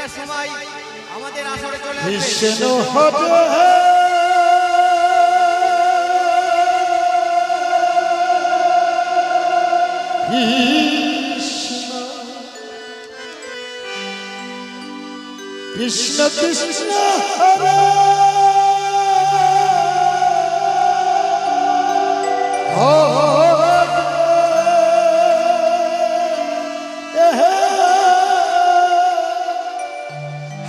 একটা সময় আমাদের আসরে চলে আসবে। কৃষ্ণ। কৃষ্ণ কৃষ্ণ কৃষ্ণ হরে।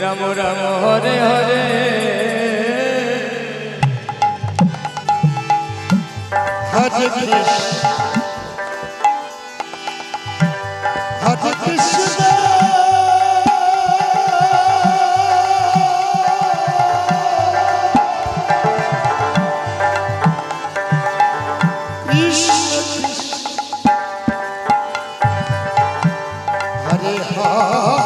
রাম রাম হরে হরে। হরে কৃষ্ণ। হরে কৃষ্ণ। কৃষ্ণ কৃষ্ণ। হরে হরে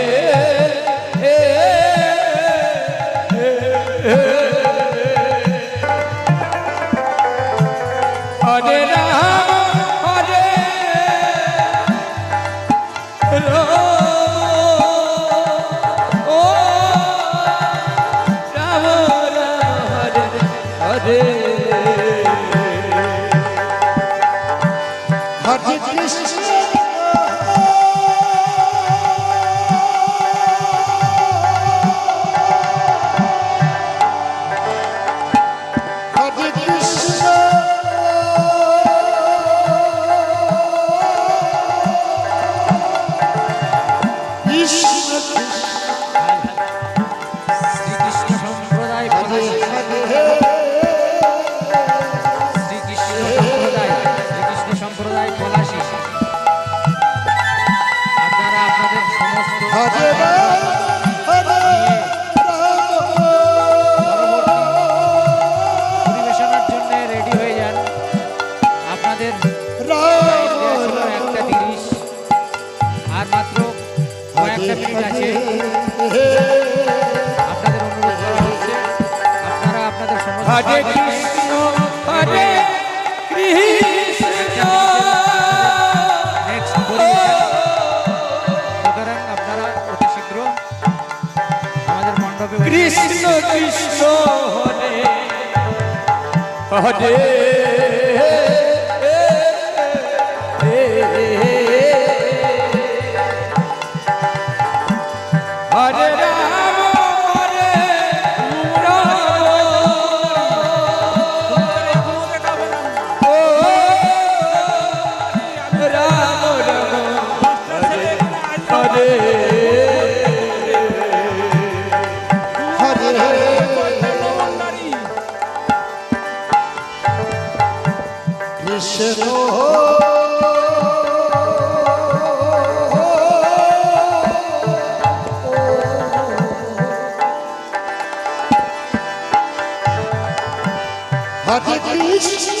হরে রাম হরে কৃষ্ণ হরে কৃষ্ণ। আপনারা অতি শীঘ্র আমাদের মণ্ডপে কৃষ্ণ কৃষ্ণ হরে। হরে Thank you.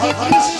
激しい